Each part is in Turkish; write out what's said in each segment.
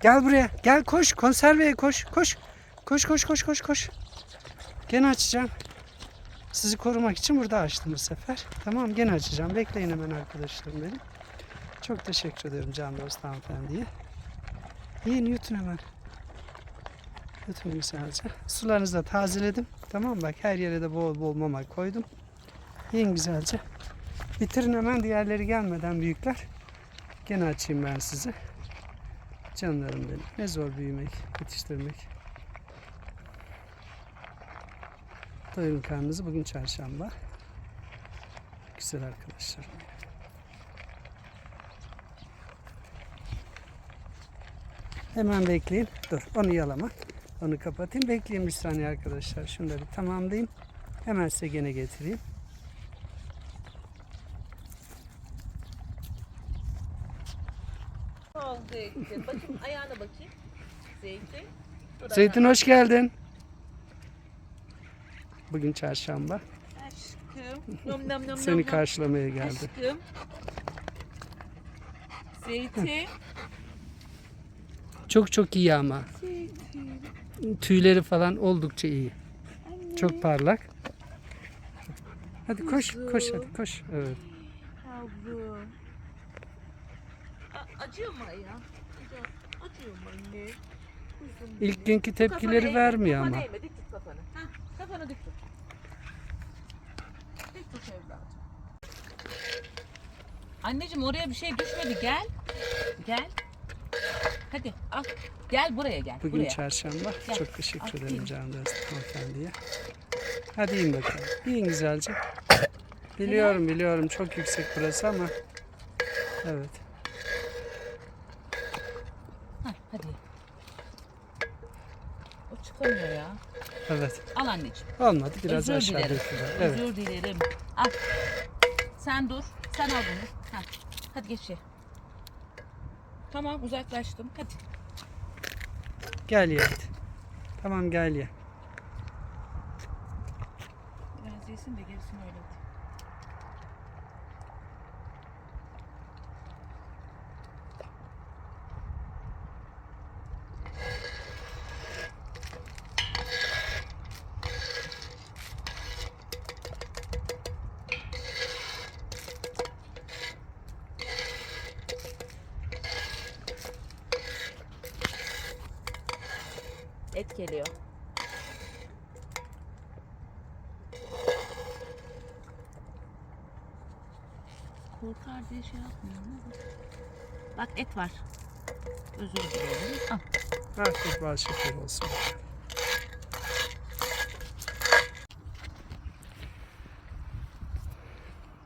Gel buraya. Gel koş. Konserveye koş. Koş. Koş koş koş koş koş. Gene açacağım. Sizi korumak için burada açtım bu sefer. Tamam gene açacağım. Bekleyin hemen arkadaşlarım benim. Çok teşekkür ederim can dost hanımefendiye. Yiyin yutun hemen. Yutun güzelce. Sularınızı da tazeledim. Tamam bak her yere de bol bol mama koydum. Yiyin güzelce. Bitirin hemen diğerleri gelmeden büyükler. Gene açayım ben size. Canlarım benim. Ne zor büyümek, yetiştirmek. Doyurun karnınızı. Bugün çarşamba. Güzel arkadaşlarım. Hemen bekleyin. Dur onu yalama. Onu kapatayım. Bekleyin bir saniye arkadaşlar. Bir tamamlayayım. Hemen size gene getireyim. Al zeytin. Bakayım ayağına bakayım. Zeytin. Dur Zeytin hoş geldin. Bugün çarşamba. Aşkım. Nom nom nom Seni nom. karşılamaya geldi. Aşkım. Zeytin. Çok çok iyi ama. Zeytin. Tüyleri falan oldukça iyi. Anne. Çok parlak. Hadi koş, koş hadi koş. Evet. Yavrum. Acıyor mu ayağın? Acıyor, mu anne? Kuzum benim. İlk günkü tepkileri vermiyor ama. eğme, dik tut kafanı. Hah, kafanı dik tut. Dik tut evladım. Anneciğim oraya bir şey düşmedi gel. Gel. Hadi al. Gel buraya gel. Bugün buraya. çarşamba. Gel. Çok teşekkür ederim Aferin. Can Dost hanımefendiye. Hadi yiyin bakalım. Yiyin güzelce. Biliyorum biliyorum çok yüksek burası ama. Evet. Hah, hadi. Çıkamıyor ya. Evet. Al anneciğim. Olmadı biraz Özür aşağı dilerim. döküldü. Evet. Özür dilerim. Al. Sen dur. Sen al bunu. Hah. Hadi geç ye. Tamam uzaklaştım. Hadi. Gel ye hadi. Tamam gel ye. Biraz yesin de gerisini öyle. Et geliyor. Korkar diye şey yapmıyorum ama. Bak et var. Özür dilerim. Al. Afiyet bal şeker olsun.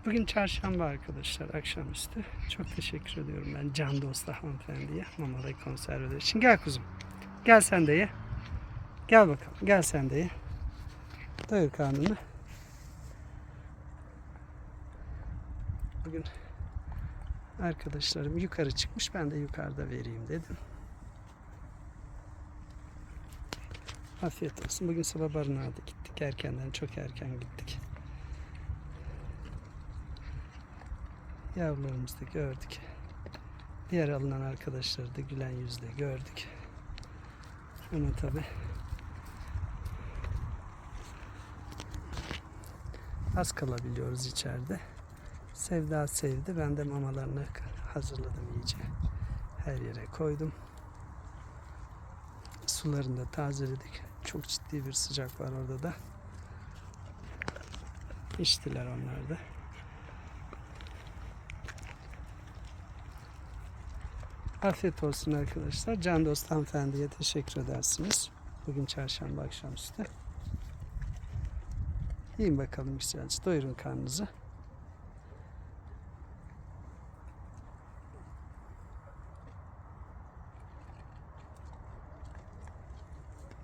Bugün çarşamba arkadaşlar akşamüstü. Çok teşekkür ediyorum ben Can Dosta hanımefendiye mamalı konserveler için. Gel kuzum. Gel sen de ye. Gel bakalım. Gel sen de. Doyur karnını. Bugün arkadaşlarım yukarı çıkmış. Ben de yukarıda vereyim dedim. Afiyet olsun. Bugün sabah barınağa gittik. Erkenden, çok erken gittik. Yavrularımızı da gördük. Diğer alınan arkadaşları da gülen yüzle gördük. Ama tabi az kalabiliyoruz içeride. Sevda sevdi. Ben de mamalarını hazırladım iyice. Her yere koydum. Sularını da tazeledik. Çok ciddi bir sıcak var orada da. İçtiler onlar da. Afiyet olsun arkadaşlar. Can Dost hanımefendiye teşekkür edersiniz. Bugün çarşamba akşamüstü. Yiyin bakalım güzelce. Doyurun karnınızı.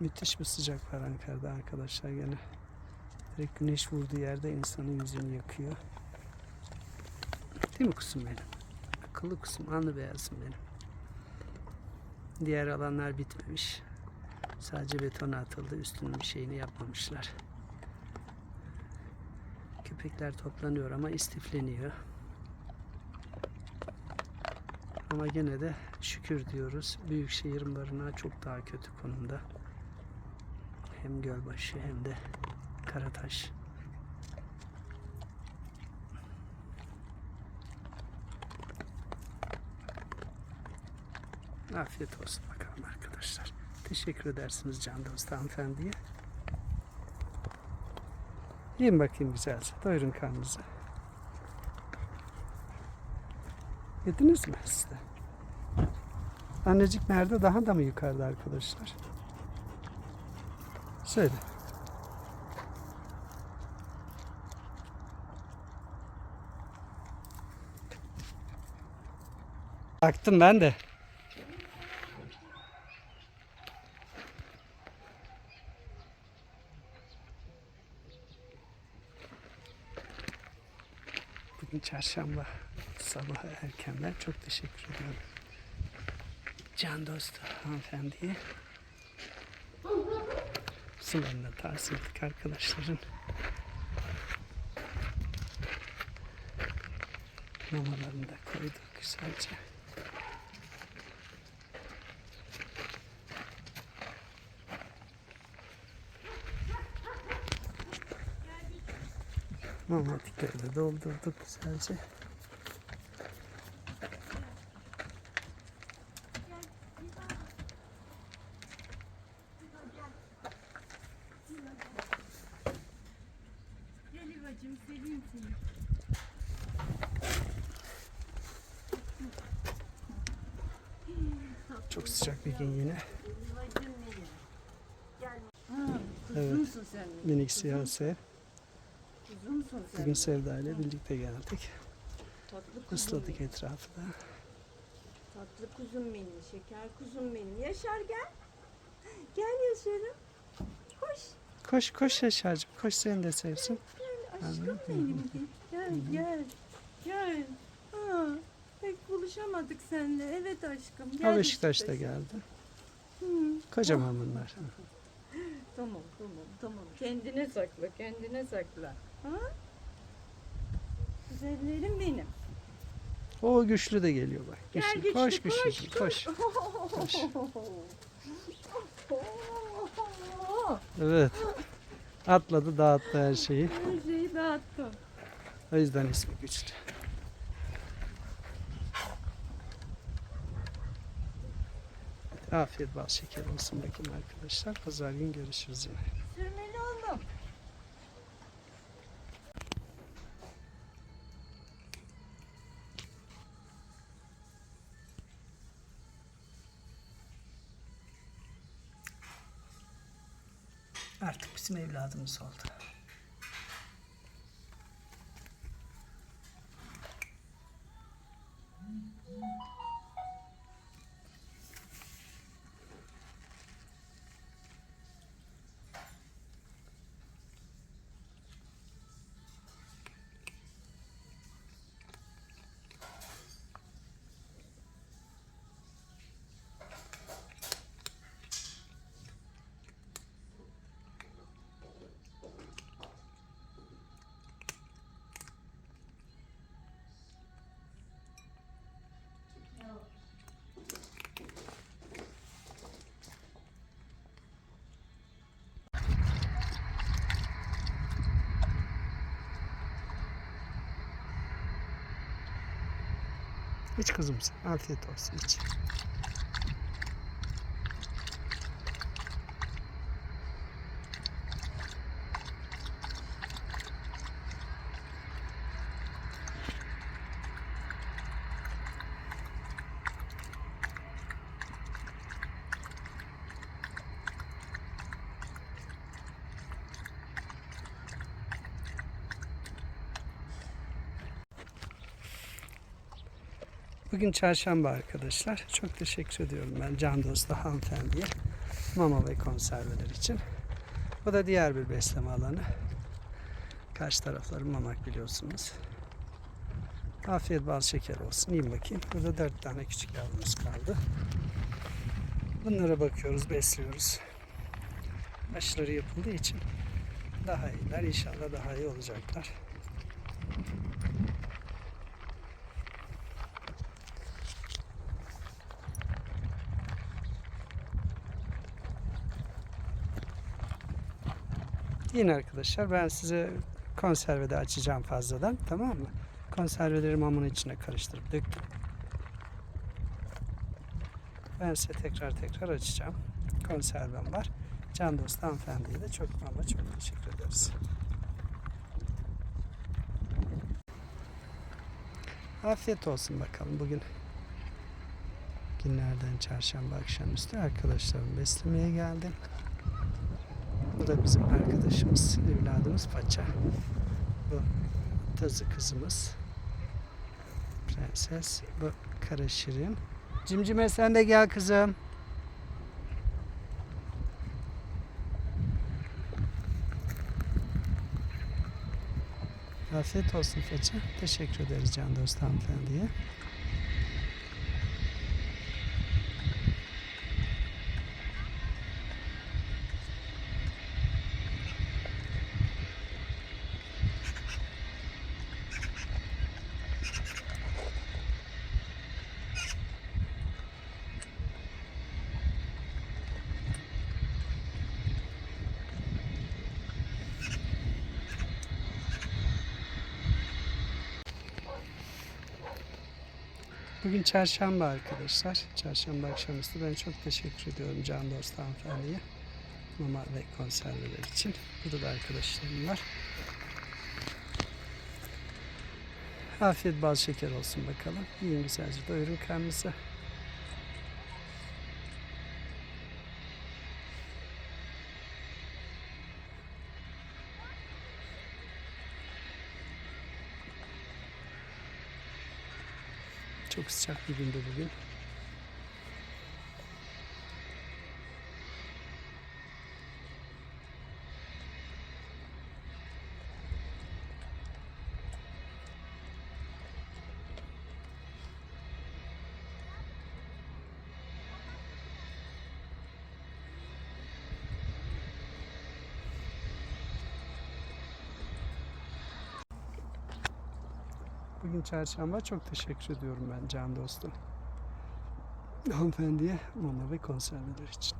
Müthiş bir sıcak var Ankara'da arkadaşlar gene. Direkt güneş vurduğu yerde insanın yüzünü yakıyor. Değil mi kusum benim? Akıllı kusum, anlı beyazım benim. Diğer alanlar bitmemiş. Sadece betona atıldı. Üstünün bir şeyini yapmamışlar. Köpekler toplanıyor ama istifleniyor. Ama gene de şükür diyoruz. Büyükşehir barınağı çok daha kötü konumda. Hem Gölbaşı hem de Karataş. Afiyet olsun bakalım arkadaşlar. Teşekkür edersiniz Can Dost hanımefendiye. Yiyin bakayım güzelce. Doyurun karnınızı. Yediniz mi siz de? Annecik nerede? Daha da mı yukarıda arkadaşlar? Söyle. Baktım ben de. Bugün çarşamba sabah erkenden çok teşekkür ediyorum. Can dostu hanımefendiye. Sularını da tavsiye ettik arkadaşların. Mamalarını da koyduk güzelce. Mamatikleri de doldurduk güzelce. Çok sıcak bir gün yine. Evet. Minik siyah sen. Bugün Sevda ile birlikte geldik. Tatlı kuzum Isladık benim. etrafı da. Tatlı kuzum benim. Şeker kuzum benim. Yaşar gel. Gel Yaşar'ım. Koş. Koş koş Yaşar'cığım. Koş seni de sevsin. Gel aşkım benim. Gel gel. Gel. Ha, pek buluşamadık seninle. Evet aşkım. Gel O Beşiktaş'ta geldi. Hı. Kocaman bunlar. Tamam tamam tamam. Kendine sakla, kendine sakla. Ha? Güzellerim benim. O güçlü de geliyor bak. Gel Güçlü. güçlü, Koş koş, güçlü. Koş. Koş. Evet. Atladı dağıttı her şeyi. Her şeyi dağıttım. O yüzden ismi güçlü. Afiyet bal şeker olsun bakayım arkadaşlar. Pazar gün görüşürüz yine. Artık bizim evladımız oldu. İç kızım sen. Afiyet olsun iç. Bugün çarşamba arkadaşlar. Çok teşekkür ediyorum ben Can Dostu hanımefendiye. Mama ve konserveler için. Bu da diğer bir besleme alanı. Karşı tarafları mamak biliyorsunuz. Afiyet bal şeker olsun. Yiyin bakayım. Burada dört tane küçük yavrumuz kaldı. Bunlara bakıyoruz, besliyoruz. Aşıları yapıldığı için daha iyiler. İnşallah daha iyi olacaklar. Yine arkadaşlar ben size konservede açacağım fazladan tamam mı? Konserveleri mamunun içine karıştırıp döktüm. Ben size tekrar tekrar açacağım. Konservem var. Can dost hanımefendiye de çok ama çok teşekkür ederiz. Afiyet olsun bakalım bugün. Günlerden çarşamba akşamüstü arkadaşlarım beslemeye geldim. Da bizim arkadaşımız, evladımız Paça. Bu tazı kızımız. Prenses. Bu Kara Şirin. Cimcime sen de gel kızım. Afiyet olsun Feça. Teşekkür ederiz Can Dost hanımefendiye. Bugün çarşamba arkadaşlar. Çarşamba akşamüstü ben çok teşekkür ediyorum Can Dost hanımefendiye. Mama ve konserveler için. Burada da arkadaşlarım var. Afiyet bal şeker olsun bakalım. Yiyin güzelce doyurun karnınızı. Çok sıcak bir gündü bugün. Bugün çarşamba çok teşekkür ediyorum ben can dostum. Hanımefendiye mama ve konserveler için.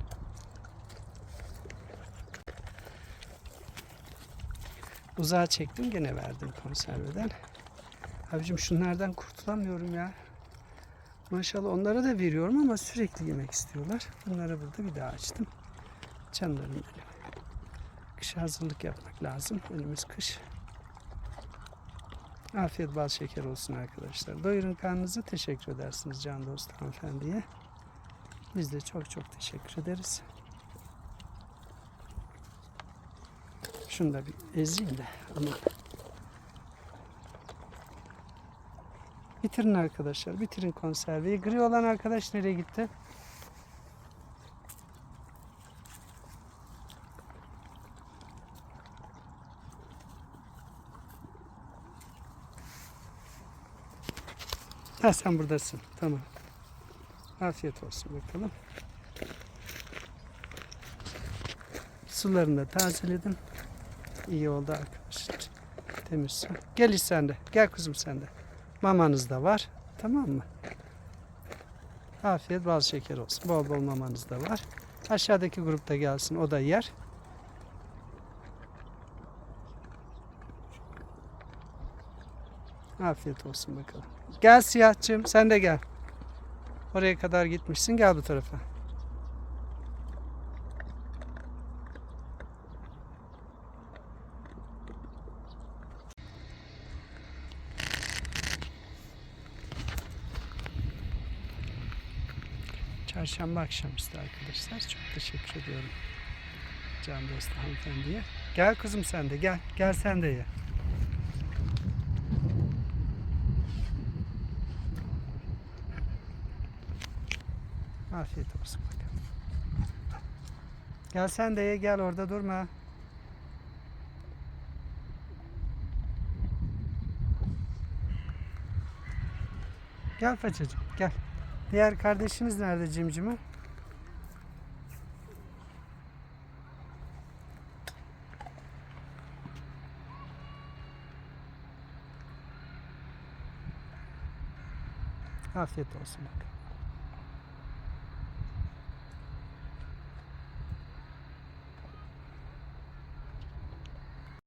Uzağa çektim gene verdim konserveden. Abicim şunlardan kurtulamıyorum ya. Maşallah onlara da veriyorum ama sürekli yemek istiyorlar. Bunları burada bir daha açtım. Canlarım benim. Kışa hazırlık yapmak lazım. Önümüz kış. Afiyet bal şeker olsun arkadaşlar. Doyurun karnınızı teşekkür edersiniz can dost hanımefendiye. Biz de çok çok teşekkür ederiz. Şunu da bir ezeyim de ama Bitirin arkadaşlar. Bitirin konserveyi. Gri olan arkadaş nereye gitti? Ha sen buradasın. Tamam. Afiyet olsun bakalım. Sularını da tazeledim. İyi oldu arkadaşlar. Temiz su. Gel sen de. Gel kuzum sen de. Mamanız da var. Tamam mı? Afiyet bal şeker olsun. Bol bol mamanız da var. Aşağıdaki grupta gelsin. O da yer. Afiyet olsun bakalım. Gel siyahçım sen de gel. Oraya kadar gitmişsin gel bu tarafa. Çarşamba akşamüstü arkadaşlar. Çok teşekkür ediyorum. Can dostu hanımefendiye. Gel kızım sen de gel. Gel sen de ye. Afiyet olsun bakalım. Gel sen de ye gel orada durma. Gel paçacığım gel. Diğer kardeşiniz nerede cimcimi? Afiyet olsun bakalım.